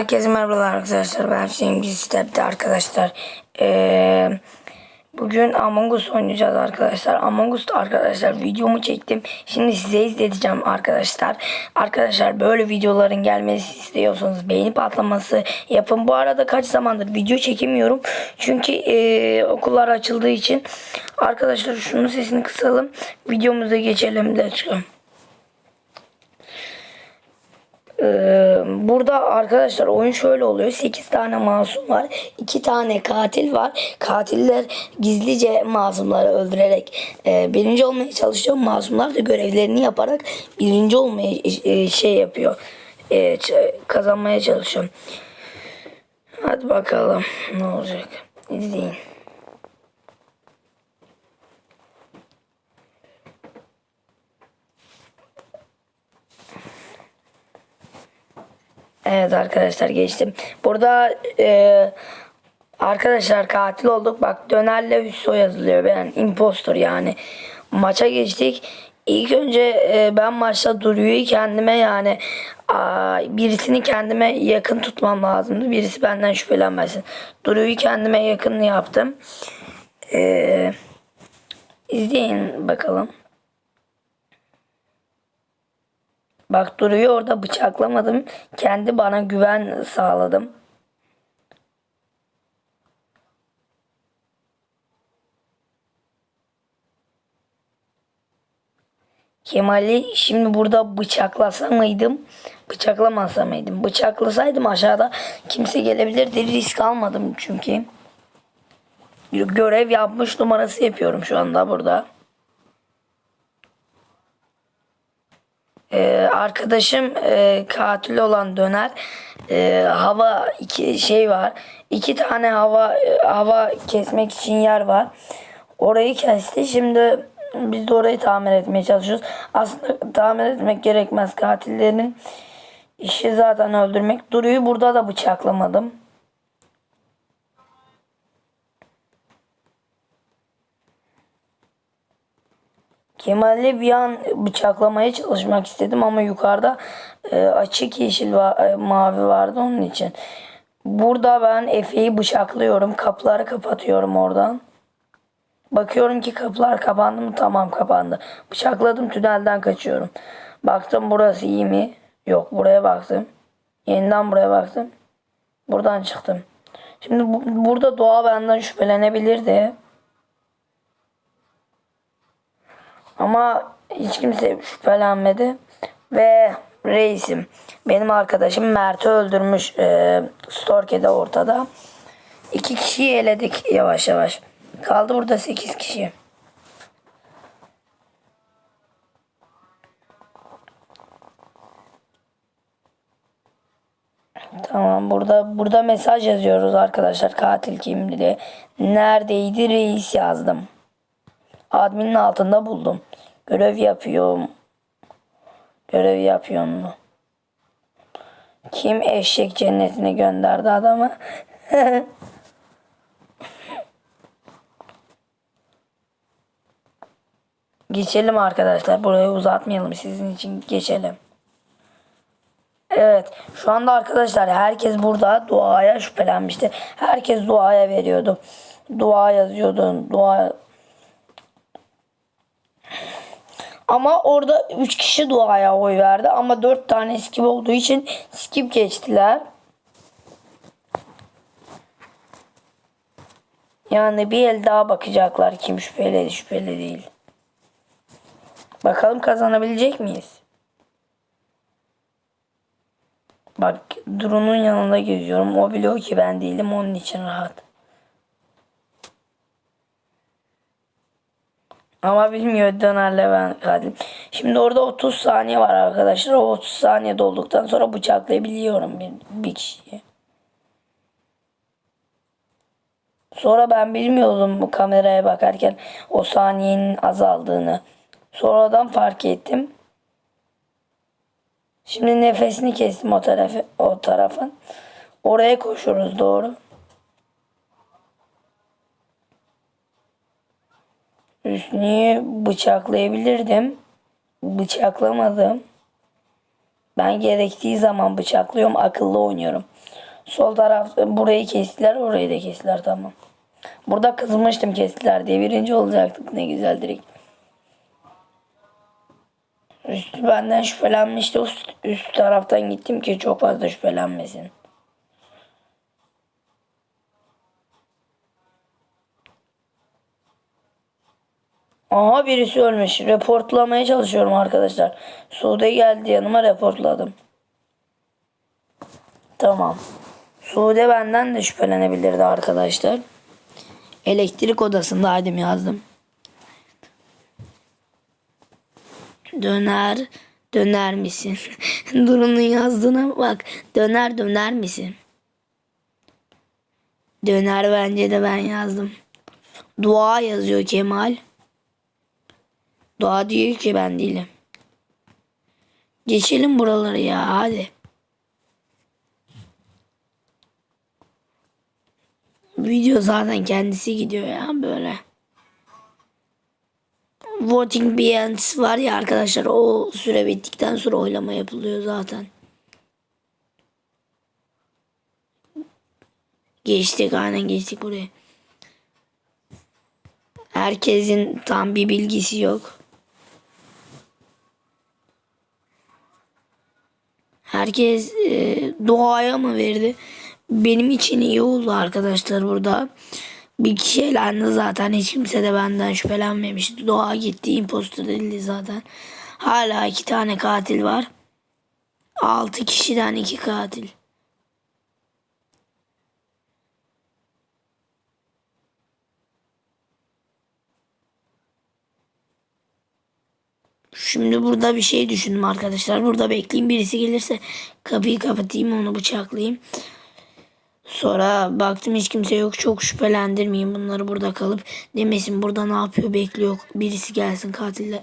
Herkese merhabalar arkadaşlar. Ben Hüseyin Gizler'de arkadaşlar. Ee, bugün Among Us oynayacağız arkadaşlar. Among Us arkadaşlar videomu çektim. Şimdi size izleteceğim arkadaşlar. Arkadaşlar böyle videoların gelmesi istiyorsanız beğeni patlaması yapın. Bu arada kaç zamandır video çekemiyorum. Çünkü ee, okullar açıldığı için. Arkadaşlar şunun sesini kısalım. Videomuza geçelim. Let's go. Ee, burada arkadaşlar oyun şöyle oluyor. 8 tane masum var. 2 tane katil var. Katiller gizlice masumları öldürerek e, birinci olmaya çalışıyor. Masumlar da görevlerini yaparak birinci olmaya e, şey yapıyor. E, kazanmaya çalışıyor. Hadi bakalım ne olacak. İzleyin. Evet arkadaşlar geçtim. Burada e, arkadaşlar katil olduk. Bak dönerle Hüsso yazılıyor. Ben impostor yani. Maça geçtik. İlk önce e, ben maçta Duru'yu kendime yani aa, birisini kendime yakın tutmam lazımdı. Birisi benden şüphelenmesin. Duru'yu kendime yakın yaptım. E, izleyin bakalım. Bak duruyor orada bıçaklamadım. Kendi bana güven sağladım. Kemal'i şimdi burada bıçaklasa mıydım? Bıçaklamasa mıydım? Bıçaklasaydım aşağıda kimse gelebilirdi. Risk almadım çünkü. Görev yapmış numarası yapıyorum şu anda burada. Ee, arkadaşım e, katil olan döner. E, hava iki şey var. İki tane hava e, hava kesmek için yer var. Orayı kesti. Şimdi biz de orayı tamir etmeye çalışıyoruz. Aslında tamir etmek gerekmez. Katillerin işi zaten öldürmek. Duruyu burada da bıçaklamadım Kemal'i bir an bıçaklamaya çalışmak istedim ama yukarıda e, açık yeşil va- e, mavi vardı onun için. Burada ben Efe'yi bıçaklıyorum. Kapıları kapatıyorum oradan. Bakıyorum ki kapılar kapandı mı? Tamam kapandı. Bıçakladım tünelden kaçıyorum. Baktım burası iyi mi? Yok buraya baktım. Yeniden buraya baktım. Buradan çıktım. Şimdi bu- burada doğa benden şüphelenebilirdi. Ama hiç kimse şüphelenmedi. Ve reisim benim arkadaşım Mert'i öldürmüş e, Storke'de ortada. İki kişiyi eledik yavaş yavaş. Kaldı burada sekiz kişi. Tamam burada burada mesaj yazıyoruz arkadaşlar katil kimdi diye. Neredeydi reis yazdım. Adminin altında buldum. Görev yapıyorum. Görev yapıyorum mu? Kim eşek cennetine gönderdi adamı? geçelim arkadaşlar. Burayı uzatmayalım. Sizin için geçelim. Evet. Şu anda arkadaşlar herkes burada duaya şüphelenmişti. Herkes duaya veriyordu. Dua yazıyordu. Dua Ama orada 3 kişi duaya oy verdi ama 4 tane skip olduğu için skip geçtiler. Yani bir el daha bakacaklar kim şüpheli şüpheli değil. Bakalım kazanabilecek miyiz? Bak Duru'nun yanında geziyorum. O biliyor ki ben değilim onun için rahat. Ama bilmiyor dönerle ben katil. Şimdi orada 30 saniye var arkadaşlar. O 30 saniye dolduktan sonra bıçaklayabiliyorum bir, bir kişiyi. Sonra ben bilmiyordum bu kameraya bakarken o saniyenin azaldığını. Sonradan fark ettim. Şimdi nefesini kestim o tarafı o tarafın. Oraya koşuyoruz doğru. Hüsnü'yü bıçaklayabilirdim. Bıçaklamadım. Ben gerektiği zaman bıçaklıyorum. Akıllı oynuyorum. Sol taraf burayı kestiler. Orayı da kestiler. Tamam. Burada kızmıştım kestiler diye. Birinci olacaktık. Ne güzel direkt. Üstü benden şüphelenmişti. Üst, üst taraftan gittim ki çok fazla şüphelenmesin. Aha birisi ölmüş. Reportlamaya çalışıyorum arkadaşlar. Sude geldi yanıma reportladım. Tamam. Sude benden de şüphelenebilirdi arkadaşlar. Elektrik odasındaydım yazdım. Döner, döner misin? Duru'nun yazdığına bak. Döner, döner misin? Döner bence de ben yazdım. Dua yazıyor Kemal. Dua diyor ki ben değilim. Geçelim buraları ya hadi. Video zaten kendisi gidiyor ya böyle. Voting Beyond var ya arkadaşlar o süre bittikten sonra oylama yapılıyor zaten. Geçtik aynen geçtik buraya. Herkesin tam bir bilgisi yok. Herkes e, doğaya mı verdi? Benim için iyi oldu arkadaşlar burada. Bir kişi elendi zaten. Hiç kimse de benden şüphelenmemişti. Doğa gitti. Imposter değildi zaten. Hala iki tane katil var. Altı kişiden iki katil. Şimdi burada bir şey düşündüm arkadaşlar. Burada bekleyeyim birisi gelirse kapıyı kapatayım onu bıçaklayayım. Sonra baktım hiç kimse yok çok şüphelendirmeyeyim bunları burada kalıp demesin burada ne yapıyor bekliyor birisi gelsin katille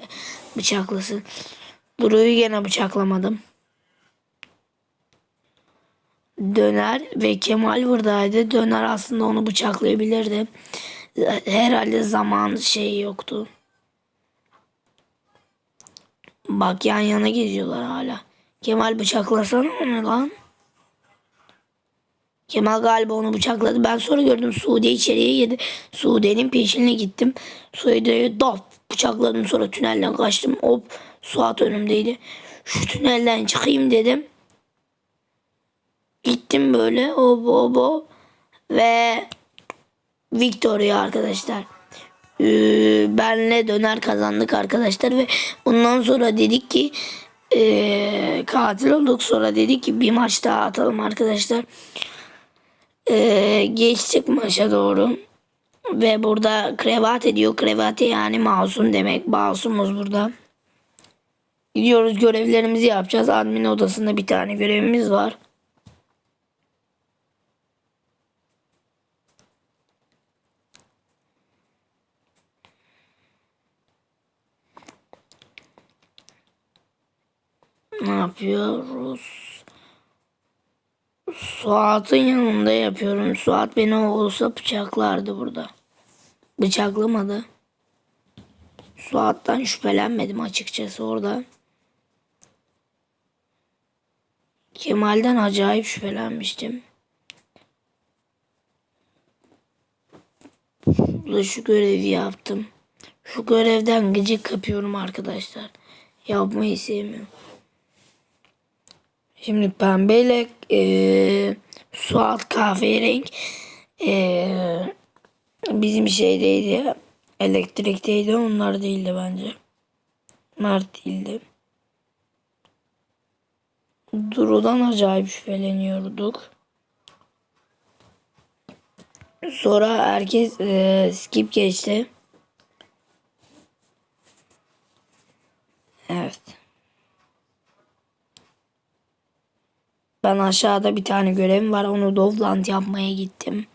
bıçaklasın. Duru'yu gene bıçaklamadım. Döner ve Kemal buradaydı. Döner aslında onu bıçaklayabilirdi. Herhalde zaman şey yoktu. Bak yan yana geziyorlar hala. Kemal bıçaklasana onu lan. Kemal galiba onu bıçakladı. Ben sonra gördüm Sude içeriye girdi. Sude'nin peşine gittim. Sude'yi dop bıçakladım. Sonra tünelden kaçtım. Hop Suat önümdeydi. Şu tünelden çıkayım dedim. Gittim böyle hop hop hop. Ve Victoria arkadaşlar. Ee, benle döner kazandık arkadaşlar ve bundan sonra dedik ki ee, katil olduk sonra dedik ki bir maç daha atalım arkadaşlar. Ee, geçtik maça doğru. Ve burada krevat ediyor. Krevati yani masum demek. Masumuz burada. Gidiyoruz görevlerimizi yapacağız. Admin odasında bir tane görevimiz var. Ne yapıyoruz? Suat'ın yanında yapıyorum. Suat beni olsa bıçaklardı burada. Bıçaklamadı. Suat'tan şüphelenmedim açıkçası orada. Kemal'den acayip şüphelenmiştim. Burada şu görevi yaptım. Şu görevden gıcık kapıyorum arkadaşlar. Yapmayı sevmiyorum. Şimdi pembeyle e, Suat kahverengi e, bizim şeydeydi elektrikteydi onlar değildi bence. Mert değildi. Duru'dan acayip şüpheleniyorduk. Sonra herkes e, skip geçti. Evet. Ben aşağıda bir tane görevim var. Onu Dovland yapmaya gittim.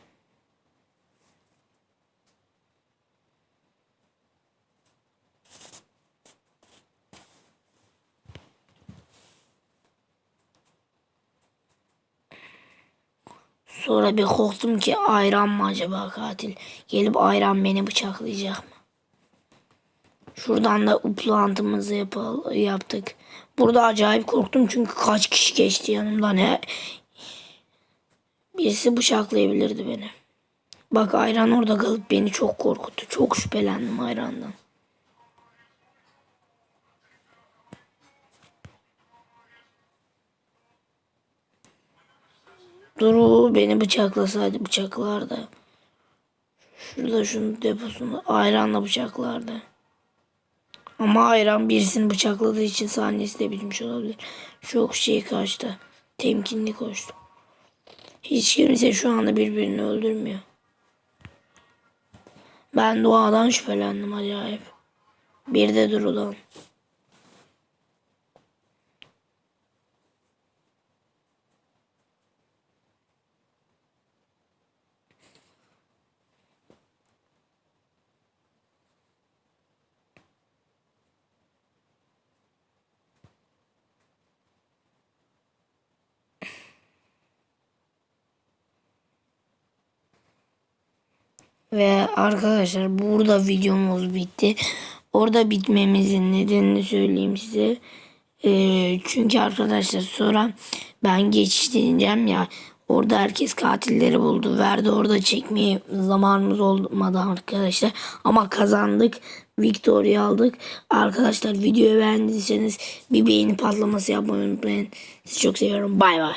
Sonra bir korktum ki ayran mı acaba katil? Gelip ayran beni bıçaklayacak mı? Şuradan da uplantımızı yaptık. Burada acayip korktum çünkü kaç kişi geçti yanımdan. He. Birisi bıçaklayabilirdi beni. Bak ayran orada kalıp beni çok korkuttu. Çok şüphelendim ayrandan. Duru beni bıçaklasaydı bıçaklardı. Şurada şunun deposunu ayranla bıçaklardı. Ama ayran birisini bıçakladığı için sahnesi de bitmiş olabilir. Çok şey kaçtı. Temkinli koştu. Hiç kimse şu anda birbirini öldürmüyor. Ben doğadan şüphelendim acayip. Bir de Duru'dan. Ve arkadaşlar burada videomuz bitti. Orada bitmemizin nedenini söyleyeyim size. Ee, çünkü arkadaşlar sonra ben geçiş deneyeceğim ya. Orada herkes katilleri buldu. Verdi orada çekmeye zamanımız olmadı arkadaşlar. Ama kazandık. Victoria aldık. Arkadaşlar videoyu beğendiyseniz bir beğeni patlaması yapmayı unutmayın. Sizi çok seviyorum. Bay bay.